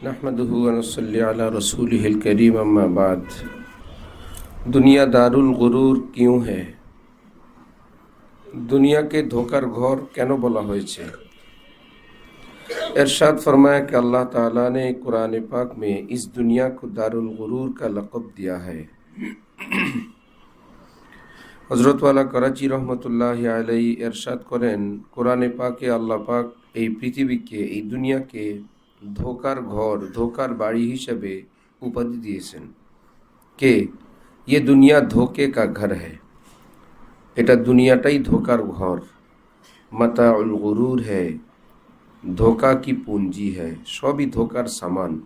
नहमदहू वनसल्ली अला रसूलिहिल करीम अम्मा बाद दुनिया दारुल गुरूर क्यों है দুনিয়াকে ধোকার ঘর কেন বলা হয়েছে इरशाद फरमाया कि अल्लाह ताला ने कुरान पाक में इस दुनिया को दारुल गुरूर का लक़ब दिया है হজরত ওয়ালা করাচি রহমতুল্লাহ আলাই এরশাদ করেন কোরআনে পাকে আল্লাহ পাক এই পৃথিবীকে এই দুনিয়াকে ধোকার ঘর، ধোকার বাড়ি হিসেবে উপাধি দিয়েছেন। কে? এ দুনিয়া ধোকে কা ঘর হ্যায়। এটা দুনিয়াটাই ধোকার ঘর। মাতা الغرور ہے دھوکا کی پونجی ہے سبھی دھوکار سامان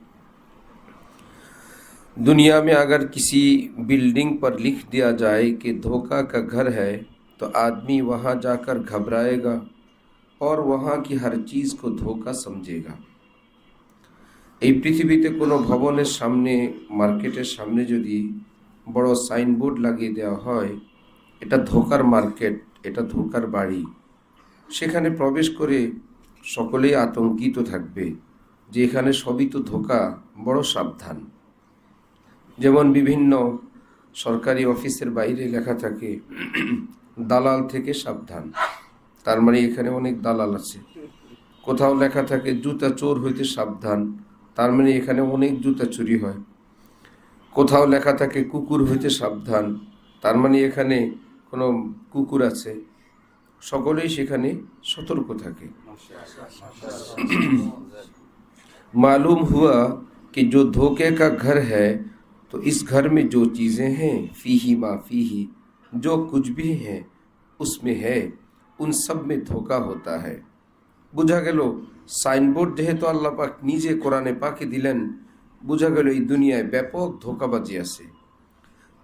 دنیا میں اگر کسی بلڈنگ پر لکھ دیا جائے کہ دھوکا کا گھر ہے تو آدمی وہاں جا کر گھبرائے گا اور وہاں کی ہر چیز کو دھوکا سمجھے گا۔ এই পৃথিবীতে কোনো ভবনের সামনে, মার্কেটের সামনে যদি বড় সাইনবোর্ড লাগিয়ে দেওয়া হয়, এটা ধোকার মার্কেট, এটা ধোকার বাড়ি। সেখানে প্রবেশ করে সকলেই আতঙ্কিত থাকবে যে এখানে সবই তো ধোকা, বড় সাবধান। যেমন বিভিন্ন সরকারি অফিসের বাইরে লেখা থাকে, দালাল থেকে সাবধান। তার মানে এখানে অনেক দালাল আছে। কোথাও লেখা থাকে, জুতা চোর হইতে সাবধান। তার মানে এখানে অনেক জুতা চুরি হয়। কোথাও লেখা থাকে، কুকুর হইতে সাবধান। তার মানে এখানে কোনো কুকুর আছে। সকলেই সেখানে সতর্ক থাকে। معلوم ہوا کہ جو دھوکے کا گھر ہے تو اس گھر میں جو چیزیں ہیں فی ہی ما فی ہی جو کچھ بھی ہیں اس میں ہے ان سب میں دھوکہ ہوتا ہے। بوجا گل سائن بورڈ جیت اللہ قورانے پاکی دلین بوجھا گل یہ دنیا ویاپک دھوکا بازی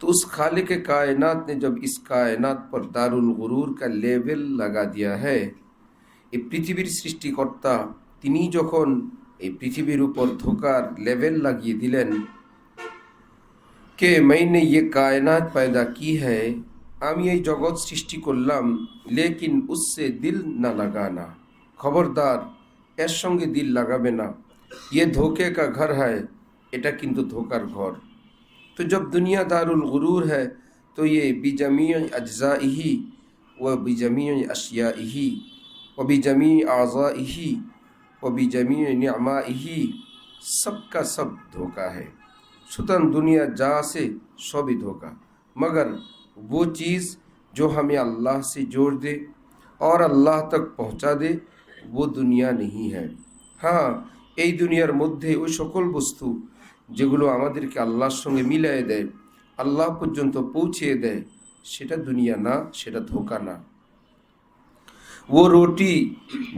اس خالق کائنات نے جب اس کائنات پر دار الغرور کا لیول لگا دیا ہے یہ پریتھ سرتا جن اوپر دھوکار لیول لگیے دلین کہ میں نے یہ کائنات پیدا کی ہے ہمیں یہ جگت سلام لیکن اس سے دل نہ لگانا خبردار এর সঙ্গে دل لگا না। یہ دھوکے کا گھر ہے এটা কিন্তু ধোকার ঘর। تو جب دنیا دار الغرور ہے تو یہ بجمیع اجزائی و بجمیع اشیائی و بجمی اعضا ہی و بجمیع نعمائی سب کا سب دھوکہ ہے ستن دنیا جا سے سبھی دھوکہ مگر وہ چیز جو ہمیں اللہ سے جوڑ دے اور اللہ تک پہنچا دے तक पहुंचा दे वो दुनिया नहीं है हाँ এই দুনিয়ার মধ্যে ওই সকল বস্তু যেগুলো আমাদেরকে আল্লাহর সঙ্গে মিলিয়ে দেয় আল্লাহ পর্যন্ত পৌঁছিয়ে দেয় সেটা দুনিয়া না সেটা ধোকা না वो रोटी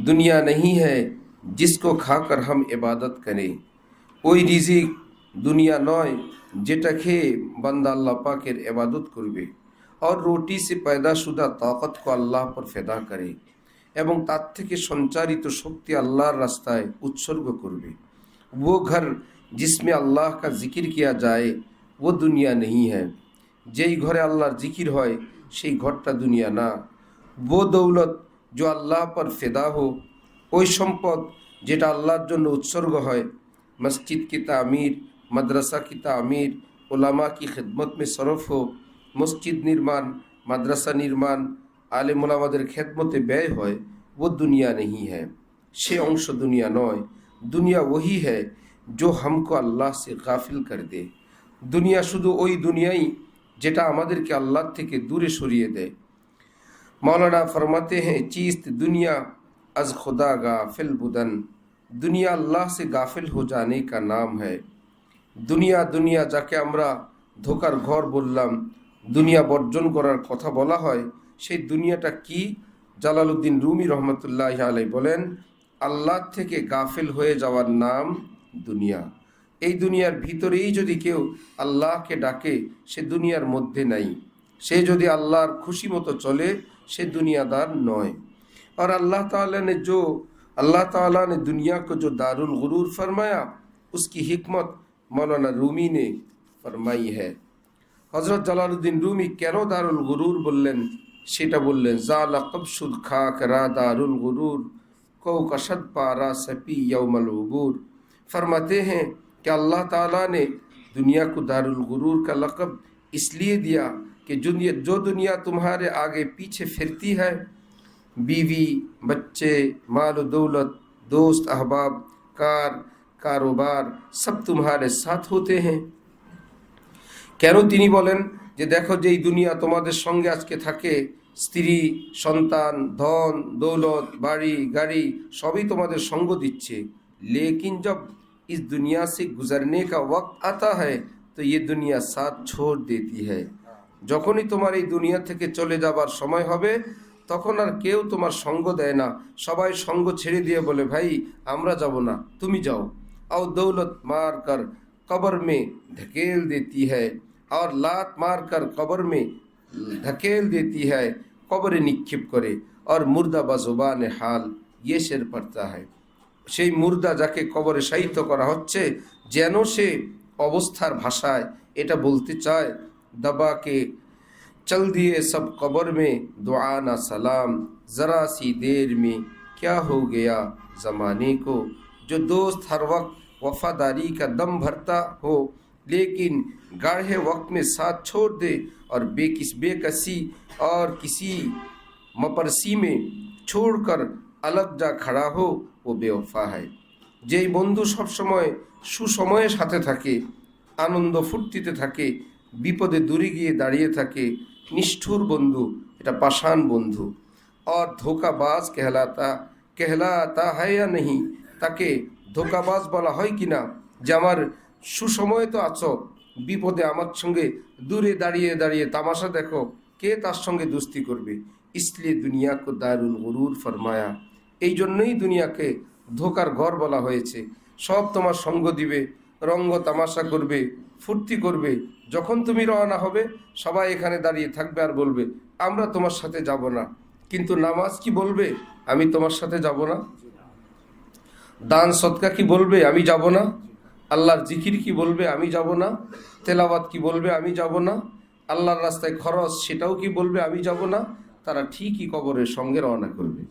दुनिया नहीं है जिसको खाकर हम इबादत करें ওই রিজিক দুনিয়া নয় যেটা খেয়ে বান্দা আল্লাহ পাকের ইবাদত করবে और रोटी से पैदाशुदा ताकत को अल्लाह पर ফেদা করে এবং তার থেকে সঞ্চারিত শক্তি আল্লাহর রাস্তায় উৎসর্গ করবে वो घर जिसमें अल्लाह का जिक्र किया जाए वो दुनिया नहीं है যেই ঘরে আল্লাহর জিকির হয় সেই ঘরটা দুনিয়া না वो দৌলত जो अल्लाह पर ফেদা हो ওই সম্পদ যেটা আল্লাহর জন্য উৎসর্গ হয় मस्जिद की तामीर मदरसा की तामीर उलमा की खिदमत में सरफ हो মসজিদ নির্মাণ মাদ্রাসা নির্মাণ আলেম ওলামাদের খেদমতে ব্যয় হয় वो दुनिया नहीं है সে অংশ দুনিয়া নয় দুনিয়া वही है जो हमको अल्लाह से गाफिल कर दे দুনিয়া শুধু ওই দুনিয়াই যেটা আমাদেরকে আল্লাহ থেকে দূরে সরিয়ে দেয় मौलाना फरमाते हैं चीस्त दुनिया अज खुदा गाफिल बुदन दुनिया अल्लाह से गाफिल हो जाने का नाम है দুনিয়া দুনিয়া যাকে আমরা ধোকার ঘর বললাম দুনিয়া বর্জন করার কথা বলা হয় সেই দুনিয়াটা কি জালালউদ্দিন রুমি রহমতুল্লাহ আলাই বলেন আল্লাহ থেকে গাফিল হয়ে যাওয়ার নাম দুনিয়া এই দুনিয়ার ভিতরেই যদি কেউ আল্লাহকে ডাকে সে দুনিয়ার মধ্যে নাই সে যদি আল্লাহর খুশি মতো চলে সে দুনিয়াদার নয় और अल्लाह ताला ने जो अल्लाह ताला ने दुनिया को जो दारुल गुरूर फरमाया उसकी हिकमत मौलाना रूमी ने फरमाई है হজরত জালালউদ্দিন রুমি কেন দারুল গুরুর বললেন সেটা বললেন، জালা কবসুদ খাক রা দারুল গরুর کوکشد پارا سپی یوم العبور فرماتے ہیں کہ اللہ تعالیٰ نے دنیا کو دار الغرور کا لقب اس لیے دیا کہ جو دنیا تمہارے آگے پیچھے پھرتی ہے، بیوی، بچے، مال و دولت، دوست، احباب، کار، کاروبار، سب تمہارے ساتھ ہوتے ہیں۔ কেন تینی بولن যে দেখো যে এই দুনিয়া তোমাদের সঙ্গে আজকে থাকে স্ত্রী সন্তান ধন দৌলত বাড়ি গাড়ি সবই তোমাদের সঙ্গ দিচ্ছে लेकिन जब इस दुनिया से गुजरने का वक्त आता है तो ये दुनिया साथ छोड़ देती है যখনই তোমার এই দুনিয়া থেকে চলে যাবার সময় হবে তখন আর কেউ তোমার সঙ্গ দেয় না সবাই সঙ্গ ছেড়ে দিয়ে বলে ভাই আমরা যাব না তুমি যাও और दौलत मार कर कब्र में धकेल देती है اور لات مار کر قبر میں دھکیل دیتی ہے، قبر نکھپ کرے اور مردہ بزبان حال یہ شر پڑتا ہے۔ مردہ جا کے قبر মুর্দা تو کرا সাহিত্য করা হচ্ছে، যেন সে অবস্থার ভাষায় এটা বলতে دبا کے چل دیے سب قبر میں دعانہ سلام، ذرا سی دیر میں کیا ہو گیا زمانے کو، جو دوست ہر وقت وفاداری کا دم بھرتا ہو۔ लेकिन गाढ़े वक्त में साथ छोड़ दे और बेकिस बेकसी और किसी मपरसी में छोड़कर अलग जा खड़ा हो ও বেওফা হয় যেই বন্ধু সবসময় সুসময়ের সাথে থাকে আনন্দ ফুর্তিতে থাকে বিপদে দূরে গিয়ে দাঁড়িয়ে থাকে নিষ্ঠুর বন্ধু এটা পাষাণ বন্ধু और ধোকাবাজ কেহলাতা কেহলাতা হয় या नहीं তাকে ধোকাবাজ বলা হয় কি না যে আমার সুসময়ে তো আছো, বিপদে আমার সঙ্গে দূরে দাঁড়িয়ে দাঁড়িয়ে তামাশা দেখো, কে তার সঙ্গে দুস্তি করবে? ইসলিয়ে দুনিয়া কো দারুল গরুর ফরমায়া। এই জন্যই দুনিয়াকে ধোকার ঘর বলা হয়েছে। সব তোমার সঙ্গ দিবে, রঙ্গ তামাশা করবে, ফুর্তি করবে। যখন তুমি রওনা হবে, সবাই এখানে দাঁড়িয়ে থাকবে আর বলবে, আমরা তোমার সাথে যাব না। কিন্তু নামাজ কি বলবে? আমি তোমার সাথে যাব না। দান সৎকা কি বলবে? আমি যাব না। আল্লাহর জিকির কি বলবে আমি যাব না? তেলাওয়াত কি বলবে আমি যাব না? আল্লাহর রাস্তায় খরচ সেটাও কি বলবে আমি যাব না? তারা ঠিকই কবরের সঙ্গে রওনা করবে।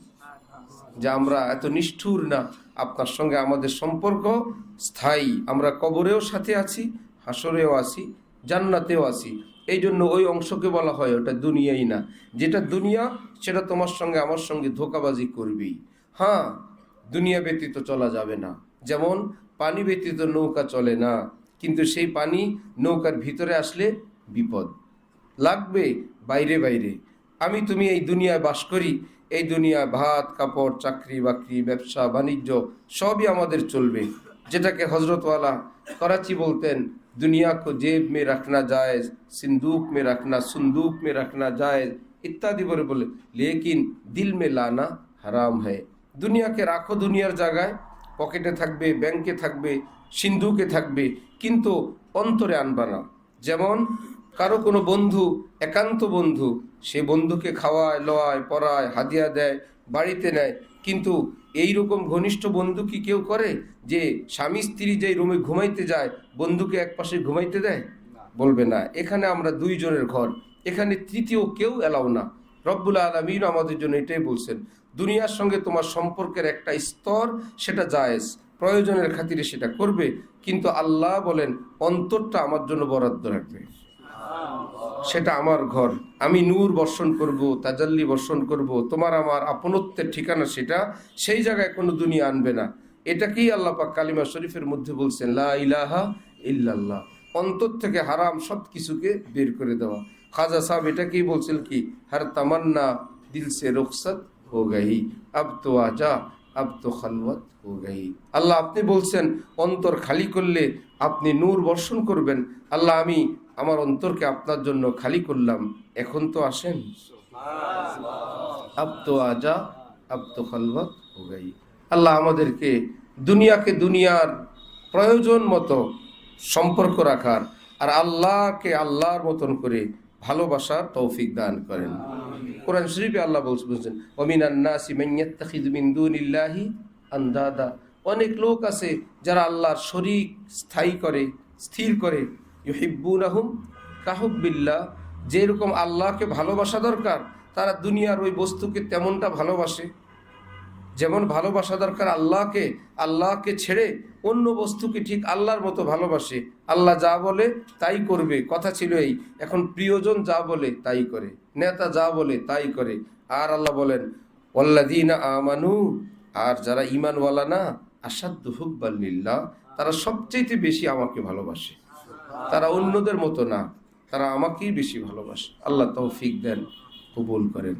যে আমরা এত নিষ্ঠুর না, আপনার সঙ্গে আমাদের সম্পর্ক স্থায়ী। আমরা কবরেও সাথে আছি হাসরেও আছি, জান্নাতেও আছি। এই জন্য ওই অংশকে বলা হয় ওটা দুনিয়াই না। যেটা দুনিয়া, সেটা তোমার সঙ্গে আমার সঙ্গে ধোকাবাজি করবেই। হ্যাঁ দুনিয়া ব্যতীত চলা যাবে না। যেমন পানি ব্যতীত নৌকা চলে না। কিন্তু সেই পানি নৌকার ভিতরে আসলে বিপদ। লাগবে বাইরে বাইরে। আমি তুমি এই দুনিয়ায় বাস করি। এই দুনিয়ায় ভাত, কাপড়, চাকরি, বাকরি, ব্যবসা, বাণিজ্য সবই আমাদের চলবে। যেটাকে হজরতওয়ালা করাচি বলতেন দুনিয়া কো জেব মে রাখনা যায় সিন্দুক মে রাখনা, সুন্দুক মে রাখনা যায় ইত্যাদি বলে বলে। লেকিন দিল মে লানা হারাম হয় দুনিয়াকে রাখো দুনিয়ার জায়গায়। পকেটে থাকবে, ব্যাংকে থাকবে, সিন্ধুকে থাকবে, কিন্তু অন্তরে আনবা না। যেমন কারও কোনো বন্ধু, একান্ত বন্ধু, সে বন্ধুকে খাওয়ায়, লওয়ায়, পড়ায়, হাদিয়া দেয়, বাড়িতে নেয়, কিন্তু এই রকম ঘনিষ্ঠ বন্ধু কি কেউ করে যে স্বামী স্ত্রী যেই রুমে ঘুমাইতে যায়, বন্ধুকে এক পাশে ঘুমাইতে দেয়? বলবে না। এখানে আমরা দুইজনের ঘর, এখানে তৃতীয় কেউ এলাও না। রব্বুল আলমিন আমাদের জন্য এটাই বলছেন দুনিয়ার সঙ্গে তোমার সম্পর্কের একটা স্তর, সেটা জায়েজ। প্রয়োজনের খাতিরে সেটা করবে, কিন্তু আল্লাহ বলেন, অন্তরটা আমার জন্য বরাদ্দ রাখবে। সেটা আমার ঘর। আমি নূর বর্ষণ করব, তাজাল্লি বর্ষণ করব, তোমার আমার আপনত্বের ঠিকানা সেটা, সেই জায়গায় কোনো দুনিয়া আনবে না। এটাকেই আল্লাহ পাক কালিমা শরীফের মধ্যে বলছেন, লা ইলাহা ইল্লাল্লাহ। অন্তর থেকে হারাম সব কিছুকে বের করে দেওয়া। খাজা সাহেব এটাকেই বলছেন কি, হার তামান্না দিল সে রুখসত হো গই আব তো আজা আব তো খালওয়াত হো গই আল্লাহ আপনি বলছেন, অন্তর খালি করলে আপনি নূর বর্ষণ করবেন। আল্লাহ, আমি আমার অন্তরকে আপনার জন্য খালি করলাম। এখন তো আসেন। আব তো আজা, আব তো খালওয়াত হো গই। আল্লাহ আমাদেরকে দুনিয়াকে দুনিয়ার প্রয়োজন মতো সম্পর্ক রাখার আর আল্লাহকে আল্লাহর মতন করে ভালোবাসার তৌফিক দান করেন। কোরআন শরীফে আল্লাহ বলছেন অমিন আন্নাসি মাইয়াত্তাখিযু মিন দুনিল্লাহি আন্দাদা। অনেক লোক আছে যারা আল্লাহর শরীর স্থায়ী করে, স্থির করে। ইহিব্বুল আহম কাহুবিল্লা যেরকম আল্লাহকে ভালোবাসা দরকার, তারা দুনিয়ার ওই বস্তুকে তেমনটা ভালোবাসে। যেমন ভালোবাসা দরকার আল্লাহকে আল্লাহকে ছেড়ে অন্য বস্তুকে ঠিক আল্লাহর মতো ভালোবাসে। আল্লাহ যা বলে তাই করবে। কথা ছিল এই এখন প্রিয়জন যা বলে তাই করে। নেতা যা বলে তাই করে। আর আল্লাহ বলেন ওল্লাদিনা আমানু আর যারা ইমানওয়ালা না আসাদ্দ হুব্বাল্লিল্লাহ তারা সবচেয়ে বেশি আমাকে ভালোবাসে। তারা অন্যদের মতো না তারা আমাকেই বেশি ভালোবাসে। আল্লাহ তৌফিক দেন কবুল করেন।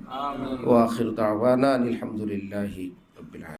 ও আখির দাওয়ানা আলহামদুলিল্লাহি রব্বিল আলামিন